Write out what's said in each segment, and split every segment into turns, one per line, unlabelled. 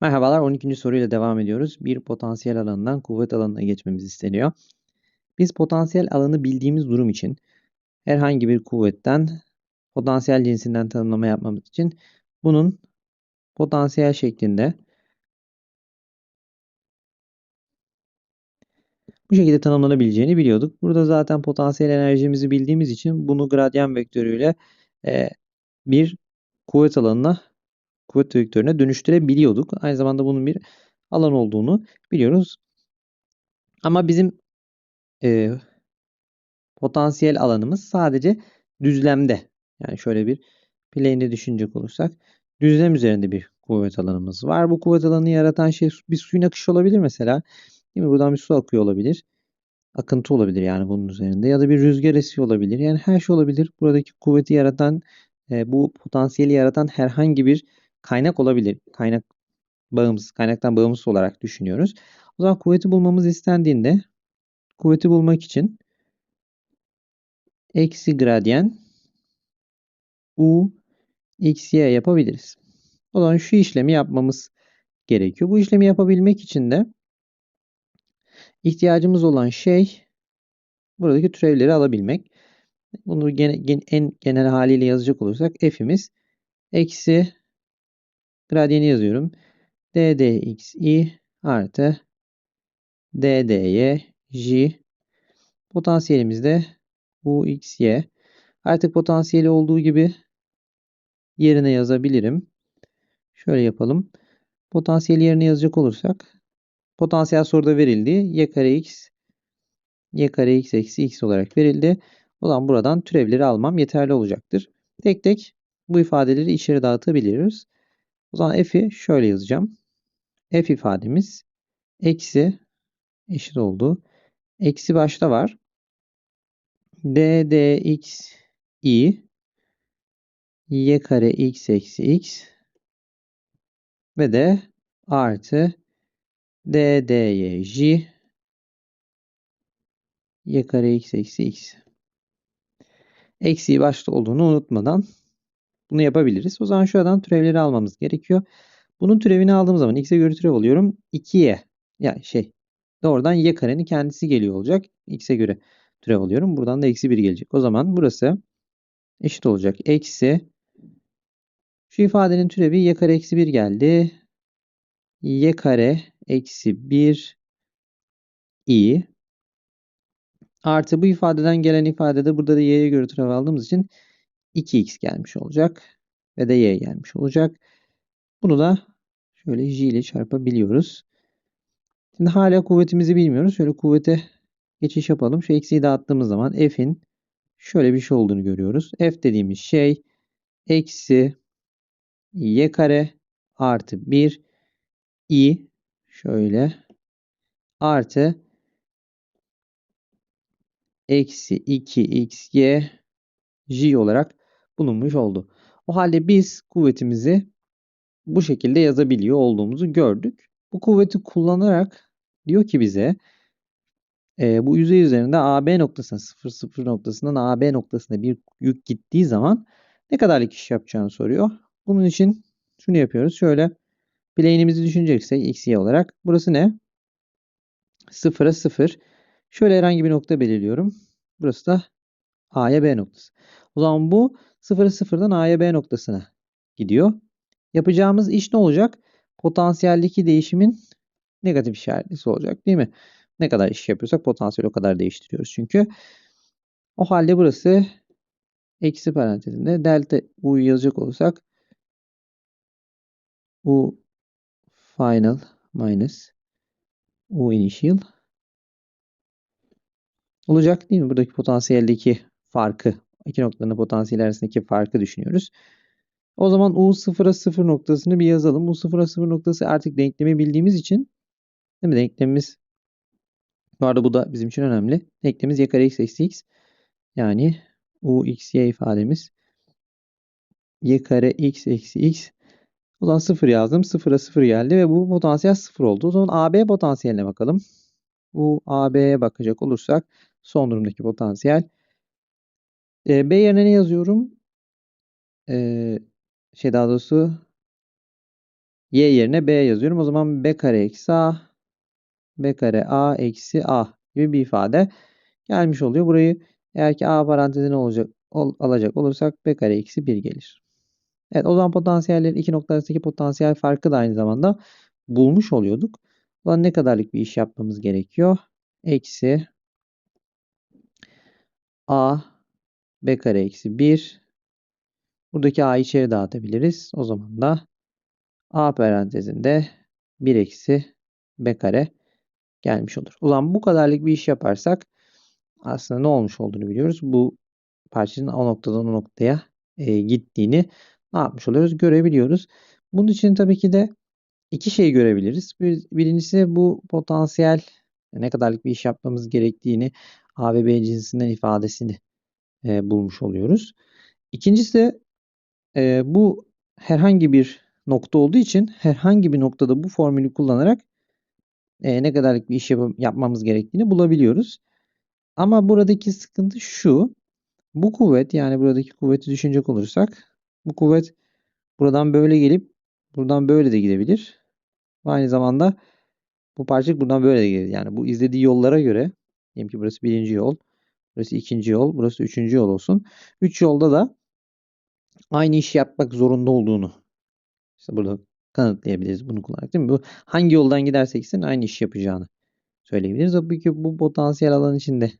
Merhabalar, 12. soruyla devam ediyoruz. Bir potansiyel alanından kuvvet alanına geçmemiz isteniyor. Biz potansiyel alanı bildiğimiz durum için herhangi bir kuvvetten potansiyel cinsinden tanımlama yapmamız için bunun potansiyel şeklinde bu şekilde tanımlanabileceğini biliyorduk. Burada zaten potansiyel enerjimizi bildiğimiz için bunu gradyan vektörüyle e, bir kuvvet alanına kuvvet vektörüne dönüştürebiliyorduk. Aynı zamanda bunun bir alan olduğunu biliyoruz. Ama bizim e, potansiyel alanımız sadece düzlemde. Yani şöyle bir plane'de düşünecek olursak düzlem üzerinde bir kuvvet alanımız var. Bu kuvvet alanını yaratan şey bir suyun akışı olabilir mesela. Değil mi? Buradan bir su akıyor olabilir. Akıntı olabilir yani bunun üzerinde ya da bir rüzgar esiyor olabilir. Yani her şey olabilir. Buradaki kuvveti yaratan e, bu potansiyeli yaratan herhangi bir kaynak olabilir. Kaynak bağımsız, kaynaktan bağımsız olarak düşünüyoruz. O zaman kuvveti bulmamız istendiğinde kuvveti bulmak için eksi gradyen u x y yapabiliriz. O zaman şu işlemi yapmamız gerekiyor. Bu işlemi yapabilmek için de ihtiyacımız olan şey buradaki türevleri alabilmek. Bunu gene, gen, en genel haliyle yazacak olursak f'imiz eksi gradyeni yazıyorum. ddxi artı ddy j potansiyelimiz de uxy. Artık potansiyeli olduğu gibi yerine yazabilirim. Şöyle yapalım. Potansiyeli yerine yazacak olursak potansiyel soruda verildi. y kare x y kare x eksi x olarak verildi. O zaman buradan türevleri almam yeterli olacaktır. Tek tek bu ifadeleri içeri dağıtabiliriz. O zaman f'i şöyle yazacağım. f ifademiz eksi eşit oldu. Eksi başta var. d dx i y kare x eksi x ve de artı d dy j y kare x eksi x. Eksiği başta olduğunu unutmadan bunu yapabiliriz. O zaman şuradan türevleri almamız gerekiyor. Bunun türevini aldığım zaman x'e göre türev alıyorum. 2y yani şey doğrudan y karenin kendisi geliyor olacak. x'e göre türev alıyorum. Buradan da eksi 1 gelecek. O zaman burası eşit olacak. Eksi şu ifadenin türevi y kare eksi 1 geldi. y kare eksi 1 i artı bu ifadeden gelen ifadede burada da y'ye göre türev aldığımız için 2x gelmiş olacak. Ve de y gelmiş olacak. Bunu da şöyle j ile çarpabiliyoruz. Şimdi hala kuvvetimizi bilmiyoruz. Şöyle kuvvete geçiş yapalım. Şu eksiği dağıttığımız zaman f'in şöyle bir şey olduğunu görüyoruz. f dediğimiz şey eksi y kare artı 1 i şöyle artı eksi 2xy j olarak bulunmuş oldu. O halde biz kuvvetimizi bu şekilde yazabiliyor olduğumuzu gördük. Bu kuvveti kullanarak diyor ki bize e, bu yüzey üzerinde AB noktasına 0 0 noktasından AB noktasına bir yük gittiği zaman ne kadarlık iş yapacağını soruyor. Bunun için şunu yapıyoruz. Şöyle plane'imizi düşüneceksek x, y olarak. Burası ne? 0'a 0. Şöyle herhangi bir nokta belirliyorum. Burası da A'ya B noktası. O zaman bu 0'a 0'dan A'ya B noktasına gidiyor. Yapacağımız iş ne olacak? Potansiyeldeki değişimin negatif işaretlisi olacak değil mi? Ne kadar iş yapıyorsak potansiyel o kadar değiştiriyoruz çünkü. O halde burası eksi parantezinde delta u'yu yazacak olursak u final minus u initial olacak değil mi? Buradaki potansiyeldeki farkı, iki noktanın potansiyel arasındaki farkı düşünüyoruz. O zaman u sıfıra sıfır noktasını bir yazalım. U sıfıra sıfır noktası artık denklemi bildiğimiz için değil mi? Denklemimiz bu arada bu da bizim için önemli. Denklemimiz y kare x eksi x. Yani u x y ifademiz y kare x eksi x. O zaman 0 yazdım. 0'a 0 geldi ve bu potansiyel 0 oldu. O zaman AB potansiyeline bakalım. Bu AB'ye bakacak olursak son durumdaki potansiyel. E, B yerine ne yazıyorum? E, şey daha doğrusu y yerine b yazıyorum. O zaman b kare eksi a b kare a eksi a gibi bir ifade gelmiş oluyor. Burayı eğer ki a parantezine olacak ol, alacak olursak b kare eksi 1 gelir. Evet o zaman potansiyellerin iki nokta arasındaki potansiyel farkı da aynı zamanda bulmuş oluyorduk. O zaman ne kadarlık bir iş yapmamız gerekiyor? Eksi a b kare eksi 1 buradaki a'yı içeri dağıtabiliriz. O zaman da a parantezinde 1 eksi b kare gelmiş olur. Zaman bu kadarlık bir iş yaparsak aslında ne olmuş olduğunu biliyoruz. Bu parçanın o noktadan o noktaya e, gittiğini ne yapmış oluyoruz görebiliyoruz. Bunun için tabii ki de iki şey görebiliriz. Bir, birincisi bu potansiyel ne kadarlık bir iş yapmamız gerektiğini A ve B cinsinden ifadesini e, bulmuş oluyoruz. İkincisi de e, bu herhangi bir nokta olduğu için herhangi bir noktada bu formülü kullanarak e, ne kadarlık bir iş yap yapmamız gerektiğini bulabiliyoruz. Ama buradaki sıkıntı şu. Bu kuvvet yani buradaki kuvveti düşünecek olursak bu kuvvet buradan böyle gelip buradan böyle de gidebilir. Aynı zamanda bu parçacık buradan böyle de gidebilir. Yani bu izlediği yollara göre diyelim ki burası birinci yol, burası ikinci yol, burası üçüncü yol olsun. Üç yolda da aynı işi yapmak zorunda olduğunu işte burada kanıtlayabiliriz bunu kullanarak değil mi? Bu hangi yoldan gidersek gitsin aynı işi yapacağını söyleyebiliriz. Tabii ki bu potansiyel alan içinde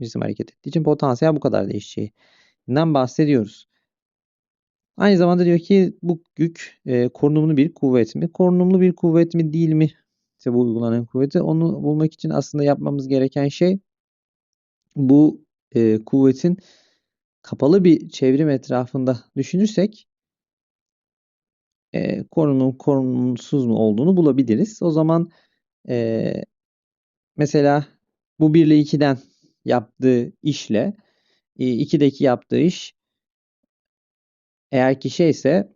cisim hareket ettiği için potansiyel bu kadar değişeceğinden bahsediyoruz. Aynı zamanda diyor ki bu yük e, korunumlu bir kuvvet mi? Korunumlu bir kuvvet mi değil mi? İşte bu uygulanan kuvveti. Onu bulmak için aslında yapmamız gereken şey bu e, kuvvetin kapalı bir çevrim etrafında düşünürsek e, korunum korunumsuz mu olduğunu bulabiliriz. O zaman e, mesela bu 1 ile 2'den yaptığı işle e, 2'deki yaptığı iş eğer ki şeyse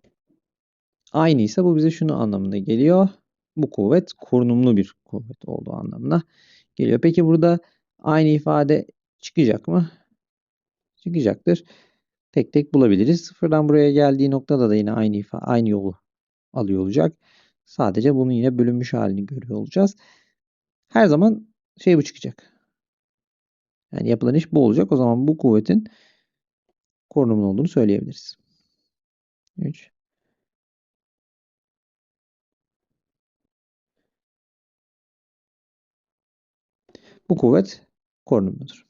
aynıysa bu bize şunu anlamına geliyor. Bu kuvvet korunumlu bir kuvvet olduğu anlamına geliyor. Peki burada aynı ifade çıkacak mı? Çıkacaktır. Tek tek bulabiliriz. Sıfırdan buraya geldiği noktada da yine aynı ifade, aynı yolu alıyor olacak. Sadece bunun yine bölünmüş halini görüyor olacağız. Her zaman şey bu çıkacak. Yani yapılan iş bu olacak. O zaman bu kuvvetin korunumlu olduğunu söyleyebiliriz. 3 Bu kuvvet korunumludur.